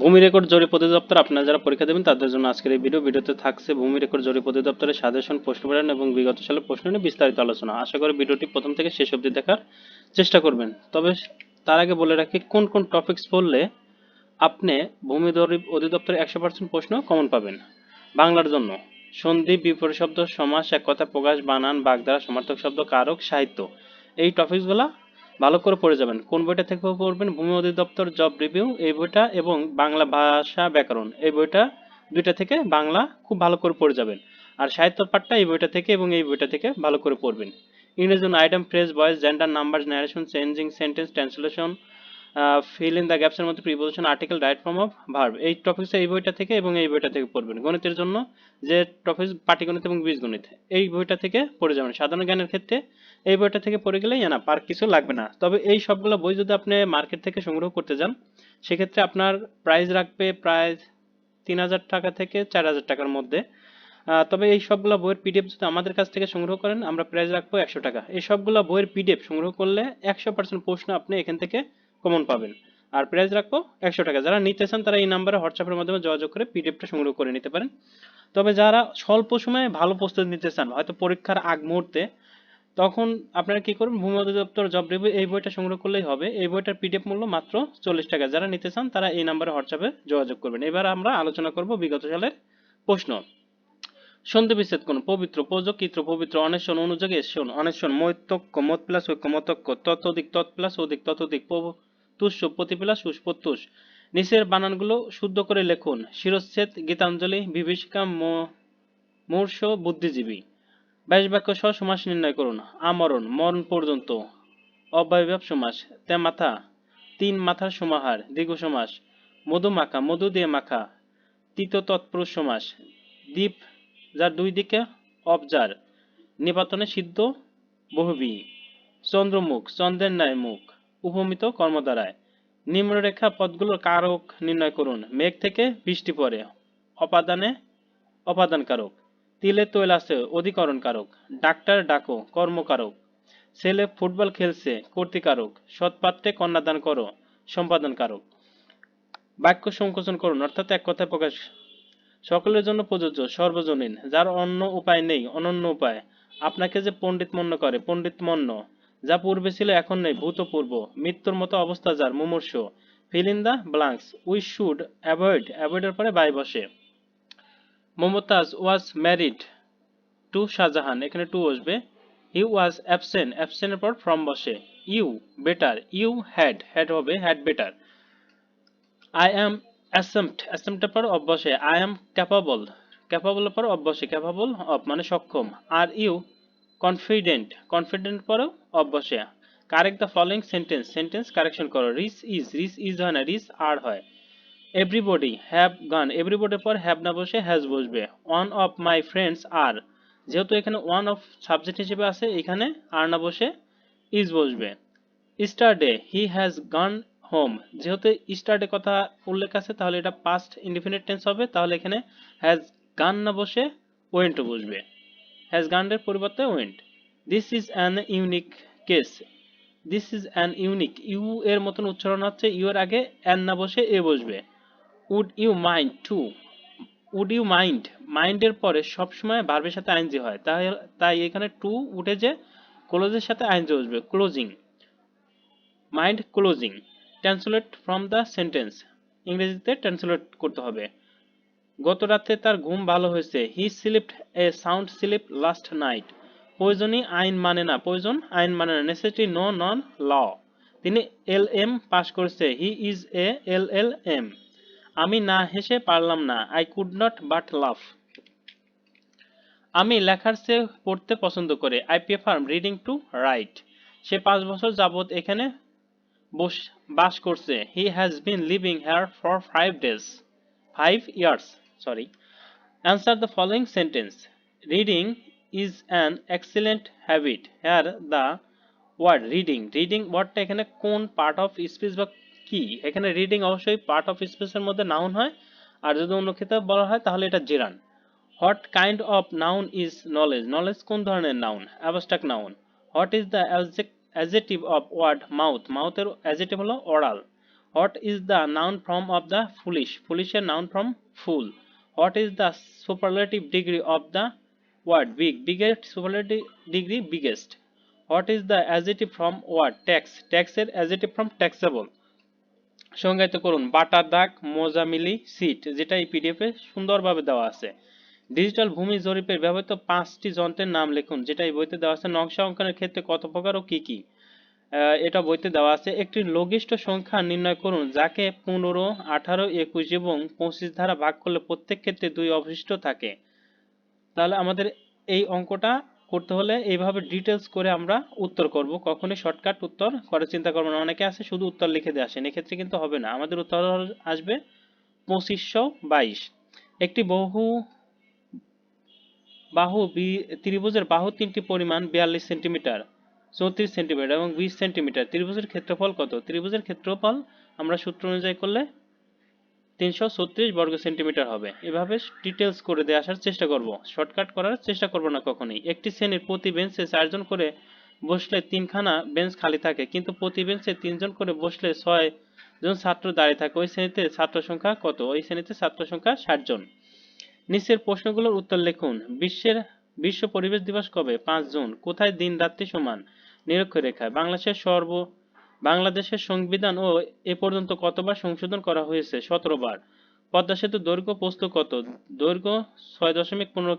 ভূমি রেকর্ড জরিপ অধিদপ্তর, আপনারা যারা পরীক্ষা দেবেন তাদের জন্য আজকের এই ভিডিও ভিডিওতে থাকছে ভূমি রেকর্ড জরিপ অধিদপ্তরের সাজেশন, প্রশ্ন প্যাটার্ন এবং বিগত সালের প্রশ্ন নিয়ে বিস্তারিত আলোচনা। আশা করি ভিডিওটি প্রথম থেকে শেষ অবধি দেখার চেষ্টা করবেন। তবে তার আগে বলে রাখি, কোন কোন টপিকস পড়লে আপনি ভূমি জরিপ অধিদপ্তরের একশো পার্সেন্ট প্রশ্ন কমন পাবেন? বাংলার জন্য। সন্ধি, বিপরীত শব্দ, সমাস, এক কথা প্রকাশ, বানান, বাগধারা, সমার্থক শব্দ, কারক, সাহিত্য। এই টপিকসগুলো ভালো করে পড়ে যাবেন। কোন বইটা থেকে পড়বেন? ভূমি অধিদপ্তর জব রিভিউ, এই বইটা এবং বাংলা ভাষা ব্যাকরণ, এই বইটা দুইটা থেকে বাংলা খুব ভালো করে পড়ে যাবেন। আর সাহিত্য পাঠটা এই বইটা থেকে এবং এই বইটা থেকে ভালো করে পড়বেন। ইংরেজি item phrase voice gender number narration changing sentence translation fill in the গ্যাপসের মধ্যে preposition article right form of verb এই টপিকস এই বইটা থেকে এবং এই বইটা থেকে পড়বেন। গণিতের জন্য যে টপিক পাটিগণিত এবং বীজগণিত, এই বইটা থেকে পড়ে যাবেন। সাধারণ জ্ঞানের ক্ষেত্রে এই বইটা থেকে পড়ে গেলেই, না পার কিছু লাগবে না। তবে এই সবগুলো বই যদি আপনি মার্কেট থেকে সংগ্রহ করতে যান, সেক্ষেত্রে আপনার প্রাইস রাখবে প্রায় তিন হাজার টাকা থেকে চার হাজার টাকার মধ্যে। তবে এই সবগুলো বইয়ের পিডিএফ যদি আমাদের কাছ থেকে সংগ্রহ করেন, আমরা প্রাইস রাখব একশো টাকা। এই সবগুলো বইয়ের পিডিএফ সংগ্রহ করলে একশো পার্সেন্ট প্রশ্ন আপনি এখান থেকে কমন পাবেন। আর প্রাইস রাখব একশো টাকা। যারা নিতে চান, তারা এই নাম্বারে হোয়াটসঅ্যাপের মাধ্যমে যোগাযোগ করে পিডিএফটা সংগ্রহ করে নিতে পারেন। তবে যারা স্বল্প সময়ে ভালো প্রস্তুতি নিতে চান, হয়তো পরীক্ষার আগ মুহূর্তে তখন আপনারা কি করবেন? ভূমি অধিদপ্তর জব রিভিউ এই বইটা সংগ্রহ করলেই হবে। এই বইটার পিডিএফ মূল্য মাত্র চল্লিশ টাকা। যারা নিতে চান, তারা এই নাম্বারে হোয়াটসঅ্যাপে যোগাযোগ করবেন। এবার আমরা আলোচনা করব বিগত সালের প্রশ্ন। সন্ধি বিচ্ছেদ কোন পবিত্র প্রযোগিত্র পবিত্র, অনেশন অনুযোগ এসন অনেশন মৈতক্য মত প্লাস ঐক্য, মতক্য ততোধিক তৎ প্লাস অধিক ততোধিক তুষ্য, প্রতি প্লাস উস নিচের বানানগুলো শুদ্ধ করে লিখুন। শিরচ্ছেদ, গীতাঞ্জলি, বিভীষিকা মূর্ষ, বুদ্ধিজীবী। বাইশ বাক্য সহ সমাস নির্ণয় করুন আমরণ, মরণ পর্যন্ত। অব্যয়ভাব সমাস, তে মাথা, তিন মাথার সমাহার, দীর্ঘ সমাস, মধু মাখা, মধু দিয়ে মাখা তৃতীয় তৎপুরুষ সমাস, দ্বীপ, যার দুই দিকে অবজার, নিপাতনে সিদ্ধ, বহুবী, চন্দ্রমুখ, চন্দ্রের ন্যায় মুখ, উপমিত কর্মদ্বারায় নিম্নরেখা পদগুলোর কারক নির্ণয় করুন। মেঘ থেকে বৃষ্টি পড়ে, অপাদানে অপাদান কারক তিলে তৈল আছে অধিকরণ কারক ডাক্তার ডাকো, কর্মকারক। ছেলে ফুটবল খেলছে, কর্তিকারক। সৎপাত্রে কন্যাদান করো সম্পাদন কারক বাক্য সংকোচন করুন, অর্থাৎ এক কথায় প্রকাশ। সকলের জন্য প্রযোজ্য, সর্বজনীন। যার অন্য উপায় নেই, অনন্য উপায়। আপনাকে যে পণ্ডিত মন্য করে, পণ্ডিত মন্য। যা পূর্বে ছিল, এখন নেই ভূতপূর্ব মৃত্যুর মতো অবস্থা যার, মুমূর্ষ। Fill in the blanks, we should avoid. অ্যাভয়েডের পরে বাই বসে। Mumtaz was married to Shahjahan এখানে টু বসবে হি ওয়াজ অ্যাবসেন্ট অ্যাবসেন্টের পর ফ্রম বসে। You better you had had হবে had better I am ashamed অ্যাসেম্পটের পর অব বসে আই অ্যাম ক্যাপাবল ক্যাপাবলের পর অব বসে ক্যাপাবল অব মানে সক্ষম। আর ইউ কনফিডেন্ট কনফিডেন্ট পরেও অব বসে correct the following sentence sentence correction করো। রিস ইজ রিস ইজ হয় না রিস আর হয়। এভরিবডি হ্যাভ গান এভরিবডির পর হ্যাভ না বসে হ্যাজ বসবে। ওয়ান অফ মাই ফ্রেন্ডস আর যেহেতু এখানে ওয়ান অফ সাবজেক্ট হিসেবে আছে, এখানে আর না বসে ইজ বসবে। ইস্টারডে হি হ্যাজ গান হোম যেহেতু ইস্টারডে কথা উল্লেখ আছে, তাহলে এটা পাস্ট ইনডিফিনিট টেন্স হবে। তাহলে এখানে হ্যাজ গান না বসে ওয়েন্ট বসবে। হ্যাজ গানের পরিবর্তে went this is an unique case this is an unique U এর মতন উচ্চারণ হচ্ছে। ইউ এর আগে অ্যান না বসে এ বসবে। Would you mind to would you mind মাইন্ডের পরে সবসময় ভার্বের সাথে আইনজি হয়। তাই তাই এখানে টু উঠে যে ক্লোজের সাথে আইনজি বসবে closing mind closing translate from the sentence ইংরেজিতে ট্রান্সলেট করতে হবে। গত রাতে তার ঘুম ভালো হয়েছে। He slept a sound sleep last night প্রয়োজনই আইন মানে না। প্রয়োজন আইন মানে না। নেসেসিটি নো নন ল তিনি এল এম পাশ করেছে। He is a L L M. আমি না হেসে পারলাম না। I could not but laugh আমি লেখার চেয়ে পড়তে পছন্দ করে। I prefer reading to write সে পাঁচ বছর যাবৎ এখানে বস- করছে। He has been living here for five days five years sorry answer the following sentence reading is an excellent habit here the word reading reading ওয়ার্ডটা এখানে কোন পার্ট অফ স্পিচ বা কি? এখানে রিডিং অবশ্যই পার্ট অফ স্পেসের মধ্যে noun হয়। আর যদি অন্য ক্ষেত্রে বলা হয়, তাহলে এটা gerund what kind of noun is knowledge knowledge কোন ধরনের noun abstract noun what is the adjective of word mouth মাউথের adjective হলো oral what is the noun form of the foolish ফুলিশের noun form fool what is the superlative degree of the word big biggest superlative degree biggest what is the adjective from word tax ট্যাক্সের adjective from taxable সংজ্ঞায়িত করুন butter দাগ মোজামিলি seat যেটা এই পিডিএফে সুন্দরভাবে দেওয়া আছে। Digital ভূমি জরিপের ব্যবহৃত পাঁচটি যন্ত্রের নাম লিখুন যেটা এই বইতে দেওয়া আছে। নকশা অঙ্কনের ক্ষেত্রে কত প্রকার ও কি কি? এটা বইতে দেওয়া আছে। একটি লঘিষ্ঠ সংখ্যা নির্ণয় করুন, যাকে পনেরো, আঠারো, একুশ এবং পঁচিশ দ্বারা ভাগ করলে প্রত্যেক ক্ষেত্রে দুই অবশিষ্ট থাকে। তাহলে আমাদের এই অঙ্কটা করতে হলে এইভাবে ডিটেলস করে আমরা উত্তর করব। কখনোই শর্টকাট উত্তর করে চিন্তা করব না। অনেকে আছে শুধু উত্তর লিখে দিয়ে আসেন। এক্ষেত্রে কিন্তু হবে না। আমাদের উত্তর আসবে পঁচিশশো বাইশ। একটি বহু বাহু বি- ত্রিভুজের বাহু তিনটি পরিমাণ বিয়াল্লিশ সেন্টিমিটার, চৌত্রিশ সেন্টিমিটার এবং বিশ সেন্টিমিটার। ত্রিভুজের ক্ষেত্রফল কত? ত্রিভুজের ক্ষেত্রফল আমরা সূত্র অনুযায়ী করলে তিনশো ছত্রিশ বর্গ সেন্টিমিটার হবে। এভাবে ডিটেলস করে দিয়ে আসার চেষ্টা করব। শর্টকাট করার চেষ্টা করব না কখনোই। একটি শ্রেণির প্রতি বেঞ্চে চারজন করে বসলে তিনখানা বেঞ্চ খালি থাকে, কিন্তু প্রতি বেঞ্চে তিনজন করে বসলে ছয় জন ছাত্র দাঁড়িয়ে থাকে। ওই শ্রেণীতে ছাত্র সংখ্যা কত? ওই শ্রেণীতে ছাত্র সংখ্যা ষাট জন নিচের প্রশ্নগুলোর উত্তর লিখুন। বিশ্বের বিশ্ব পরিবেশ দিবস কবে? পাঁচ জুন কোথায় দিন রাত্রি সমান? নিরক্ষরেখায় বাংলাদেশের সর্ব বাংলাদেশের সংবিধান ও এ পর্যন্ত কতবার সংশোধন করা হয়েছে? সতেরো বার পদ্মা সেতু দৈর্ঘ্য প্রস্থ কত? দৈর্ঘ্য ছয় দশমিক পনেরো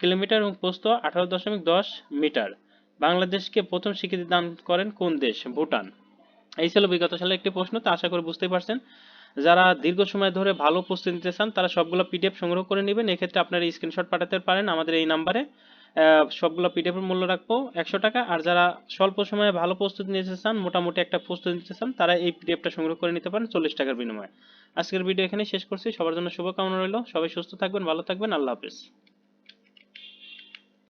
কিলোমিটার এবং প্রস্থ আঠারো দশমিক দশ মিটার। বাংলাদেশকে প্রথম স্বীকৃতি দান করেন কোন দেশ? ভুটান। এই ছিল বিগত সালের একটি প্রশ্ন, তা আশা করি বুঝতেই পারছেন। যারা দীর্ঘ সময় ধরে ভালো প্রস্তুতি নিতে চান, তারা সবগুলো পিডিএফ সংগ্রহ করে নেবেন। এক্ষেত্রে আপনারা স্ক্রিনশট পাঠাতে পারেন আমাদের এই নাম্বারে। সবগুলো পিডিএফের মূল্য রাখব একশো টাকা। আর যারা স্বল্প সময়ে ভালো প্রস্তুতি নিতে চান, মোটামুটি একটা প্রস্তুতি নিতে চান, তারা এই পিডিএফটা সংগ্রহ করে নিতে পারেন চল্লিশ টাকার বিনিময়ে। আজকের ভিডিও এখানে শেষ করছি। সবার জন্য শুভকামনা রইল। সবাই সুস্থ থাকবেন, ভালো থাকবেন। আল্লাহ হাফেজ।